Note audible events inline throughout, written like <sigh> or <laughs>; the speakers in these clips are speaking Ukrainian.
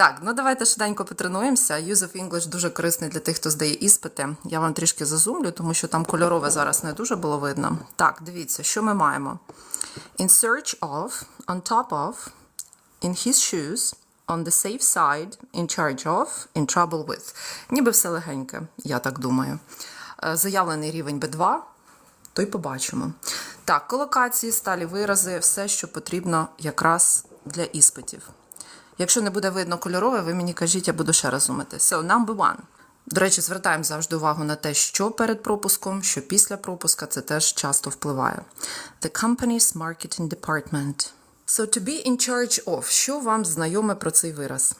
Так, ну давайте швиденько потренуємося. Use of English дуже корисний для тих, хто здає іспити. Я вам трішки зазумлю, тому що там кольорове зараз не дуже було видно. Так, дивіться, що ми маємо. In search of, on top of, in his shoes, on the safe side, in charge of, in trouble with. Ніби все легеньке, я так думаю. Е, Заявлений рівень B2, то й побачимо. Так, колокації, сталі вирази, все, що потрібно якраз для іспитів. Якщо не буде видно кольорове, ви мені кажіть, я буду ще раз зумити. So, number one. До речі, звертаємо завжди увагу на те, що перед пропуском, що після пропуска, це теж часто впливає. The company's marketing department. So, to be in charge of. Що вам знайоме про цей вираз?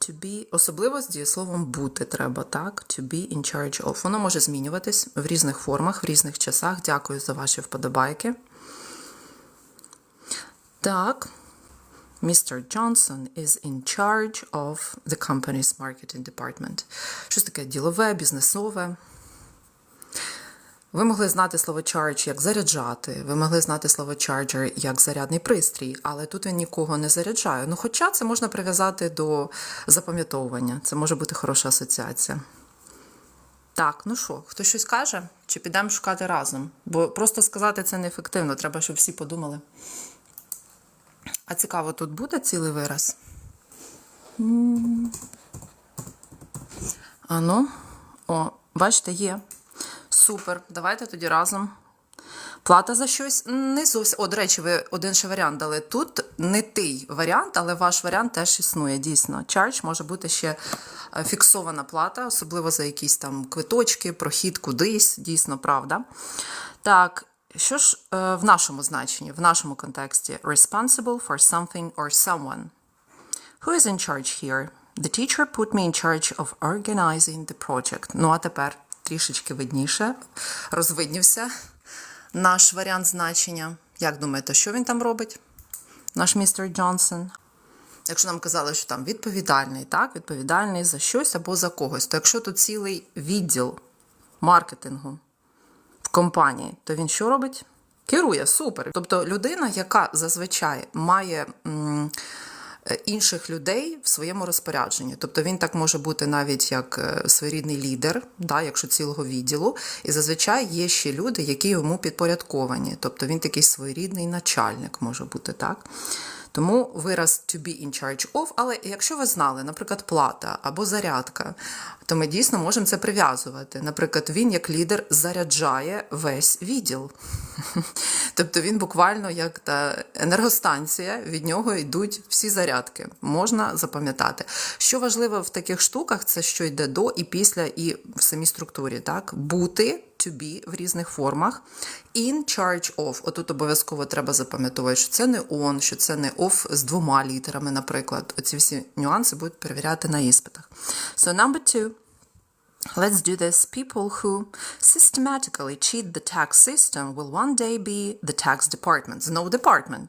To be, особливо з дієсловом бути треба, так? To be in charge of. Воно може змінюватись в різних формах, в різних часах. Дякую за ваші вподобайки. Так. Mr. Johnson is in charge of the company's marketing department. Щось таке ділове, бізнесове. Ви могли знати слово charge як заряджати, ви могли знати слово charger як зарядний пристрій, але тут він нікого не заряджає. Ну, хоча це можна прив'язати до запам'ятовування. Це може бути хороша асоціація. Так, ну що, хтось щось каже? Чи підемо шукати разом? Бо просто сказати це неефективно, треба, щоб всі подумали. А цікаво, тут буде цілий вираз? Ану, о, бачите, є. Супер. Давайте тоді разом. Плата за щось не зовсім. О, до речі, ви один ще варіант дали. Тут не той варіант, але ваш варіант теж існує, дійсно. Charge може бути ще е, фіксована плата, особливо за якісь там квиточки, прохід кудись, дійсно, правда. Так, що ж е, в нашому значенні, в нашому контексті? Responsible for something or someone. Who is in charge here? The teacher put me in charge of organizing the project. Ну, а тепер трішечки видніше, розвиднівся наш варіант значення. Як думаєте, що він там робить? Наш містер Джонсон? Якщо нам казали, що там відповідальний, так, відповідальний за щось або за когось, то якщо тут цілий відділ маркетингу компанії, то він що робить? Керує, супер. Тобто людина, яка зазвичай має м, е, інших людей в своєму розпорядженні. Тобто він так може бути навіть як е, своєрідний лідер, да, якщо цілого відділу, і зазвичай є ще люди, які йому підпорядковані. Тобто він такий своєрідний начальник може бути так. Тому вираз to be in charge of, але якщо ви знали, наприклад, плата або зарядка, то ми дійсно можемо це прив'язувати. Наприклад, він як лідер заряджає весь відділ. <laughs> Тобто він буквально як та енергостанція, від нього йдуть всі зарядки. Можна запам'ятати. Що важливо в таких штуках, це що йде до і після, і в самій структурі. Так? Бути to be в різних формах. In charge of. Отут обов'язково треба запам'ятовувати, що це не on, що це не off з двома літерами, наприклад. Оці всі нюанси будуть перевіряти на іспитах. So number two. Let's do this. People who systematically cheat the tax system will one day be the tax department. Знову department.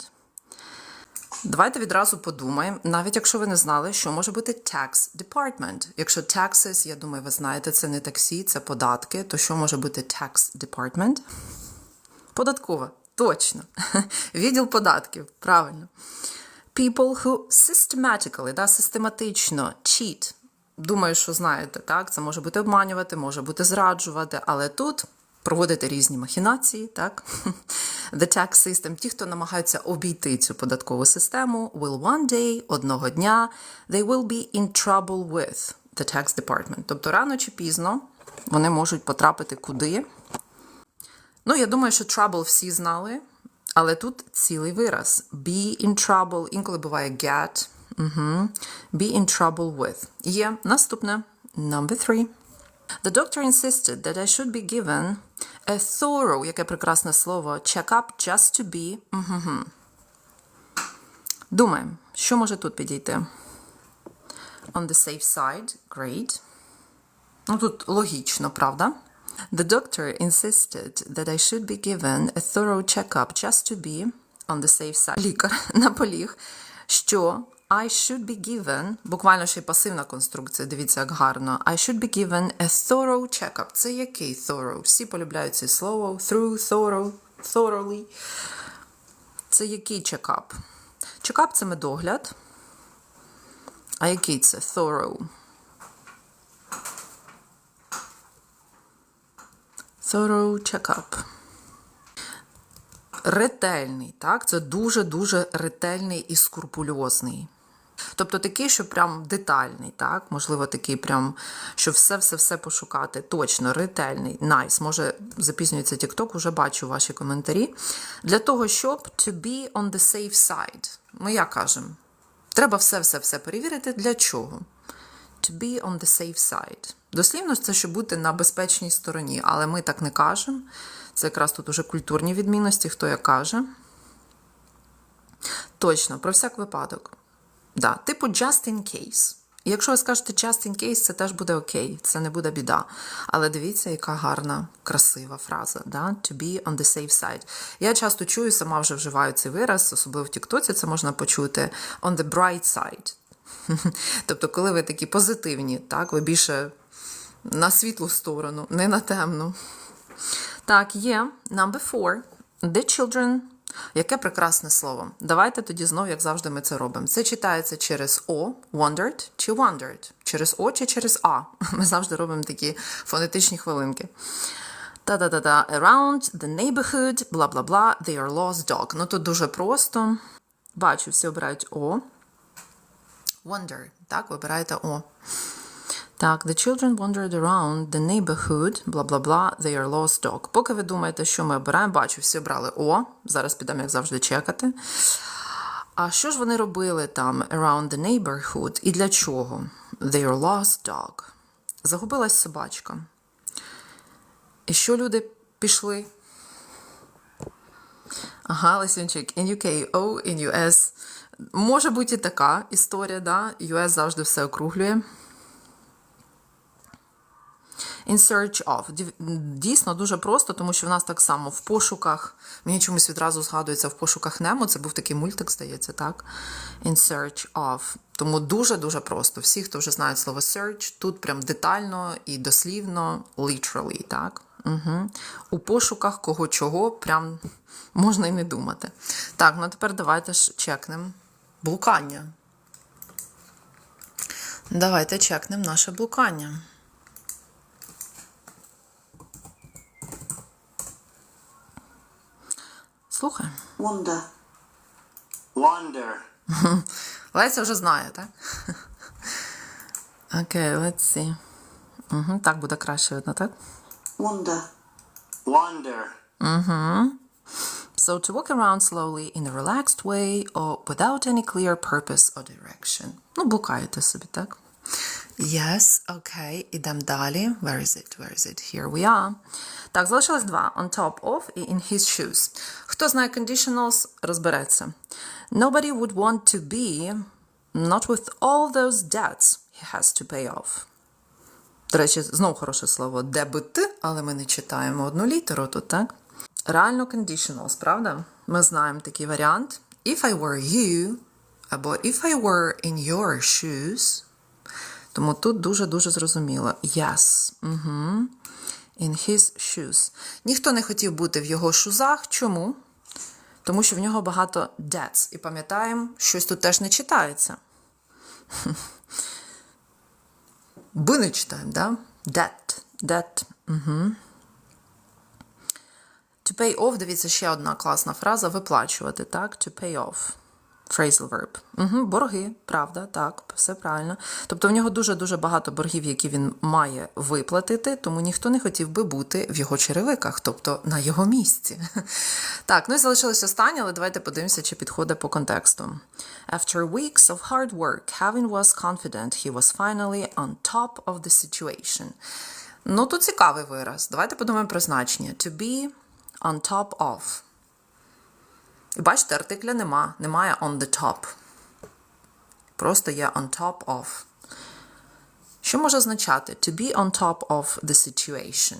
Давайте відразу подумаємо, навіть якщо ви не знали, що може бути tax department. Якщо taxes, я думаю, ви знаєте, це не таксі, це податки, то що може бути tax department? Податкова. Точно. <laughs> Відділ податків. Правильно. People who systematically, да, систематично cheat. Думаю, що знаєте, так? Це може бути обманювати, може бути зраджувати, але тут проводити різні махінації, так? <laughs> The tax system, ті, хто намагаються обійти цю податкову систему, will one day, одного дня, they will be in trouble with the tax department. Тобто рано чи пізно вони можуть потрапити куди? Ну, я думаю, що trouble всі знали, але тут цілий вираз. Be in trouble, інколи буває get. Угу. Be in trouble with. Є наступне. Number three. The doctor insisted that I should be given a thorough, яке прекрасне слово, check-up just to be. Угу. Думаємо, що може тут підійти? On the safe side. Great. Ну, тут логічно, правда? The doctor insisted that I should be given a thorough checkup just to be on the safe side. Лікар наполіг, що I should be given, буквально ще й пасивна конструкція, дивіться, як гарно. I should be given a thorough checkup. Це який thorough? Всі полюбляють це слово. Through, thorough, thoroughly. Це який чекап? Чекап це медогляд. А який це? Thorough. Thorough checkup. Ретельний, так? Це дуже-дуже ретельний і скрупульозний. Тобто такий, що прям детальний, так? Можливо, такий прям, що все-все-все пошукати. Точно, ретельний, найс. Може, запізнюється TikTok, уже бачу ваші коментарі. Для того, щоб to be on the safe side. Ми як кажемо? Треба все-все-все перевірити. Для чого? To be on the safe side. Дослівно це щоб бути на безпечній стороні, але ми так не кажемо. Це якраз тут уже культурні відмінності, хто як каже. Точно, про всяк випадок. Да, типу just in case. Якщо ви скажете just in case, це теж буде окей, це не буде біда. Але дивіться, яка гарна, красива фраза. Да? To be on the safe side. Я часто чую, сама вже вживаю цей вираз, особливо в Тіктоці це можна почути on the bright side. <laughs> Тобто, коли ви такі позитивні, так, ви більше на світлу сторону, не на темну. Так, є number four. The children. Яке прекрасне слово. Давайте тоді знову, як завжди, ми це робимо. Це читається через О, wondered чи wondered. Через О чи через А. <laughs> Ми завжди робимо такі фонетичні хвилинки. Та-да-да-да. Around the neighborhood, бла бла бла, they are lost dog. Ну тут дуже просто. Бачу, всі обирають О. Wonder. Так, вибираєте О. Так, the children wandered around the neighborhood, бла бла бла, they are lost dog. Поки ви думаєте, що ми обираємо, бачу, всі обрали О. Зараз підемо, як завжди, чекати. А що ж вони робили там around the neighborhood і для чого? They are lost dog. Загубилась собачка. І що люди пішли? Ага, Лисюнчик, in UK, O, in US. Може бути і така історія, да? US завжди все округлює. In search of. Дійсно дуже просто, тому що в нас так само в пошуках. Мені чомусь відразу згадується в пошуках Немо. Це був такий мультик, здається, так? In search of. Тому дуже-дуже просто. Всі, хто вже знають слово search, тут прям детально і дослівно, literally, так? Угу. У пошуках кого чого, прям можна і не думати. Так, ну тепер давайте чекнемо блукання. Давайте чекнемо наше блукання. Слухай. Wonder. Wonder. <laughs> Леся вже знає, так? <laughs> Окей, let's see. Угу, так буде краще видно, так? Wonder. Wonder. So to walk around slowly in a relaxed way or without any clear purpose or direction. Ну, блукаєте собі, так? Yes, окей, ідемо далі. Where is it? Where is it? Here we are. Так, залишилось два. On top of і in his shoes. Хто знає conditionals, розбереться. Nobody would want to be not with all those debts he has to pay off. До речі, знову хороше слово дебити, але ми не читаємо одну літеру тут, так? Реально conditionals, правда? Ми знаємо такий варіант. If I were you, або if I were in your shoes. Тому тут дуже-дуже зрозуміло. Yes. Угу. In his shoes. Ніхто не хотів бути в його шузах. Чому? Тому що в нього багато debts. І пам'ятаємо, щось тут теж не читається. <laughs> Б не читаємо, да? Debt. Debt. Угу. To pay off, дивіться, ще одна класна фраза виплачувати, так? To pay off. Phrasal verb. Угу, борги, правда, так, все правильно. Тобто в нього дуже-дуже багато боргів, які він має виплатити, тому ніхто не хотів би бути в його черевиках, тобто на його місці. <laughs> Так, ну і залишилось останнє, але давайте подивимося, чи підходить по контексту. After weeks of hard work, Kevin was confident he was finally on top of the situation. Ну, тут цікавий вираз. Давайте подумаємо про значення. To be on top of. І бачите, артикля нема. Немає on the top. Просто є on top of. Що може означати? To be on top of the situation.